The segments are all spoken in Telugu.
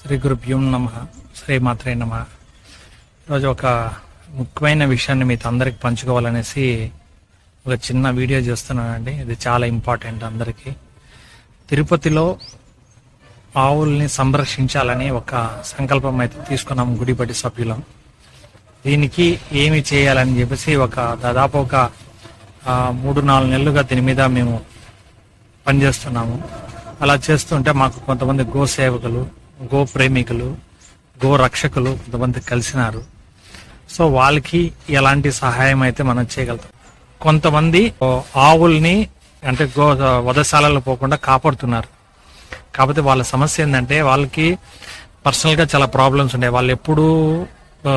శ్రీ గురుభ్యం నమ శ్రీమాత్రే నమ. ఈరోజు ఒక ముఖ్యమైన విషయాన్ని మీతో అందరికి పంచుకోవాలనేసి ఒక చిన్న వీడియో చేస్తున్నానండి. ఇది చాలా ఇంపార్టెంట్ అందరికీ. తిరుపతిలో ఆవుల్ని సంరక్షించాలని ఒక సంకల్పం అయితే తీసుకున్నాం గుడిబడి సభ్యులం. దీనికి ఏమి చేయాలని చెప్పేసి ఒక దాదాపు ఒక మూడు నాలుగు నెలలుగా దీని మీద మేము పనిచేస్తున్నాము. అలా చేస్తుంటే మాకు కొంతమంది గో సేవకులు గో ప్రేమికులు గో రక్షకులు కొంతమంది కలిసినారు. సో వాళ్ళకి ఎలాంటి సహాయం అయితే మనం చేయగలుగుతాం. కొంతమంది ఆవుల్ని అంటే గో వధశాలలో పోకుండా కాపాడుతున్నారు. కాకపోతే వాళ్ళ సమస్య ఏంటంటే వాళ్ళకి పర్సనల్గా చాలా ప్రాబ్లమ్స్ ఉండే. వాళ్ళు ఎప్పుడూ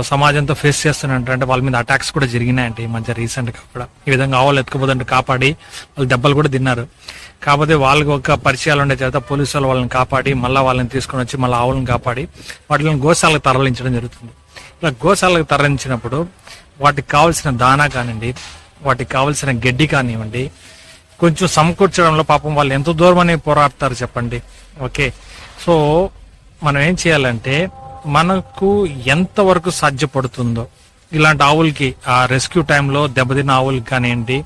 సమాజంతో ఫేస్ చేస్తున్నట్టు అంటే వాళ్ళ మీద అటాక్స్ కూడా జరిగినాయంటే ఈ మధ్య రీసెంట్గా కూడా. ఈ విధంగా ఆవులు ఎత్తుకుపోతుంటే కాపాడి వాళ్ళు దెబ్బలు కూడా తిన్నారు. కాకపోతే వాళ్ళకి ఒక పరిచయాలు ఉండే చేత పోలీసు వాళ్ళు వాళ్ళని కాపాడి మళ్ళీ వాళ్ళని తీసుకొని వచ్చి మళ్ళీ ఆవులను కాపాడి వాటిని గోశాలకు తరలించడం జరుగుతుంది. ఇలా గోశాలకు తరలించినప్పుడు వాటికి కావాల్సిన దానా కానివ్వండి వాటికి కావాల్సిన గడ్డి కానివ్వండి కొంచెం సమకూర్చడంలో పాపం వాళ్ళు ఎంత దూరం అని పోరాడతారు చెప్పండి. ఓకే. సో మనం ఏం చేయాలంటే మనకు ఎంత వరకు సాధ్యపడుతుందో. ఇలాంటి ఆవులకి ఆ రెస్క్యూ టైంలో దెబ్బతిన్న ఆవులకి కానివ్వండి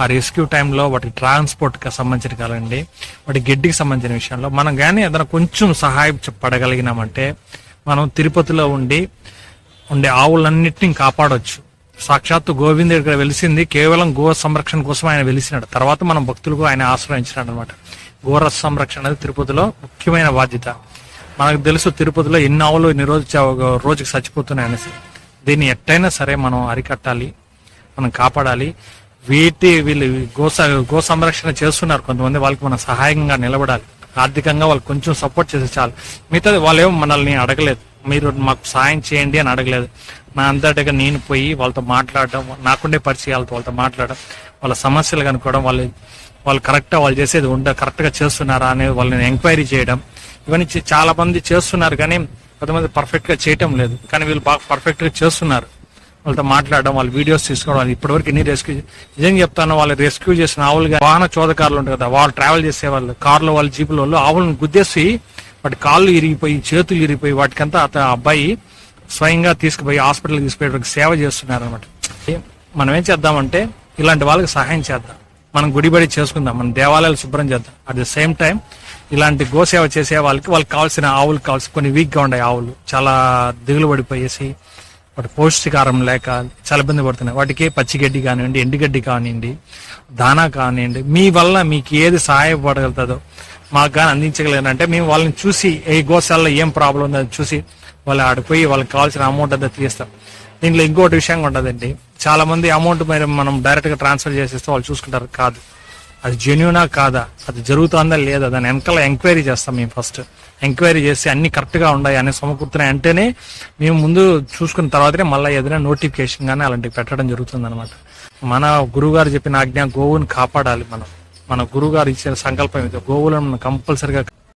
ఆ రెస్క్యూ టైంలో వాటి ట్రాన్స్పోర్ట్కి సంబంధించిన కానివ్వండి వాటి గడ్డికి సంబంధించిన విషయంలో మనం కానీ ఏదైనా కొంచెం సహాయం పడగలిగినామంటే మనం తిరుపతిలో ఉండి ఉండే ఆవులన్నింటినీ కాపాడవచ్చు సాక్షాత్తు గోవింద ఇక్కడ వెలిసింది కేవలం గో సంరక్షణ కోసం ఆయన వెలిసినాడు. తర్వాత మనం భక్తులకు ఆయన ఆశ్రయించినాడు అనమాట గోర సంరక్షణ అనేది తిరుపతిలో ముఖ్యమైన బాధ్యత. మనకు తెలుసు తిరుపతిలో ఎన్ని ఆవులు ఇన్ని రోజు రోజుకి చచ్చిపోతున్నాయి అనేసి. దీన్ని ఎట్టయినా సరే మనం అరికట్టాలి మనం కాపాడాలి. వీటి వీళ్ళు గో గో సంరక్షణ చేస్తున్నారు కొంతమంది వాళ్ళకి మనం సహాయంగా నిలబడాలి. ఆర్థికంగా వాళ్ళు కొంచెం సపోర్ట్ చేస్తే చాలు. మిగతాది వాళ్ళేమో మనల్ని అడగలేదు. మీరు మాకు సహాయం చేయండి అని అడగలేదు. నా అంతటిగా నేను పోయి వాళ్ళతో మాట్లాడడం నాకుండే పరిచయాలతో వాళ్ళతో మాట్లాడడం వాళ్ళ సమస్యలు కనుక్కోవడం వాళ్ళు వాళ్ళు కరెక్ట్గా వాళ్ళు చేసేది ఉండ కరెక్ట్గా చేస్తున్నారా అనేది వాళ్ళని ఎంక్వైరీ చేయడం ఇవన్నీ చాలా మంది చేస్తున్నారు కానీ కొంతమంది పర్ఫెక్ట్గా చేయటం లేదు. కానీ వీళ్ళు బాగా పర్ఫెక్ట్గా చేస్తున్నారు. వాళ్ళతో మాట్లాడడం వాళ్ళ వీడియోస్ తీసుకోవడం ఇప్పటివరకు ఎన్ని రెస్క్యూ నిజం చెప్తాను వాళ్ళు రెస్క్యూ చేసిన ఆవులుగా వాహన చోదకారులు ఉంటారు కదా వాళ్ళు ట్రావెల్ చేసే వాళ్ళు కార్లో వాళ్ళు జీపుల వాళ్ళు ఆవులను గుద్దేసి వాటి కాళ్ళు ఇరిగిపోయి చేతులు ఇరిగిపోయి వాటికంతా అతను అబ్బాయి స్వయంగా తీసుకుపోయి హాస్పిటల్కి తీసుకుపోయి సేవ చేస్తున్నారు అనమాట మనం ఏం చేద్దామంటే ఇలాంటి వాళ్ళకి సహాయం చేద్దాం. మనం గుడిబడి చేసుకుందాం మన దేవాలయాలు శుభ్రం చేద్దాం. అట్ ద సేమ్ టైం ఇలాంటి గోసేవ చేసే వాళ్ళకి వాళ్ళకి కావాల్సిన ఆవులు కావాల్సి కొన్ని వీక్గా ఉండే ఆవులు చాలా దిగులు పడిపోయేసి వాటి పౌష్టికారం లేక చాలా ఇబ్బంది పడుతున్నాయి. వాటికి పచ్చిగడ్డి కానివ్వండి ఎండుగడ్డి కానివ్వండి దానా కానివ్వండి మీ వల్ల మీకు ఏది సహాయపడగలుగుతుందో మాకు కానీ అందించగలిగినంటే మేము వాళ్ళని చూసి ఏ గోశాలలో ఏం ప్రాబ్లం ఉందో అది చూసి వాళ్ళు ఆడిపోయి వాళ్ళకి కావాల్సిన అమౌంట్ అంతా తీస్తాం దీంట్లో ఇంకోటి విషయం ఉండదండి చాలా మంది అమౌంట్ మరి మనం డైరెక్ట్గా ట్రాన్స్ఫర్ చేసేస్తే వాళ్ళు చూసుకుంటారు కాదు. అది జెన్యునా కాదా? అది జరుగుతుందా లేదా? దాని వెనకాల ఎంక్వైరీ చేస్తాం మేము ఫస్ట్. ఎంక్వైరీ చేసి అన్ని కరెక్ట్గా ఉన్నాయి అని సమకూర్తున్నాయి అంటేనే మేము ముందు చూసుకున్న తర్వాతనే మళ్ళీ ఏదైనా నోటిఫికేషన్ కానీ అలాంటివి పెట్టడం జరుగుతుంది అనమాట మన గురువుగారు చెప్పిన ఆజ్ఞ గోవుని కాపాడాలి మనం. మన గురువుగారు ఇచ్చిన సంకల్పం ఇది గోవులను మనం కంపల్సరిగా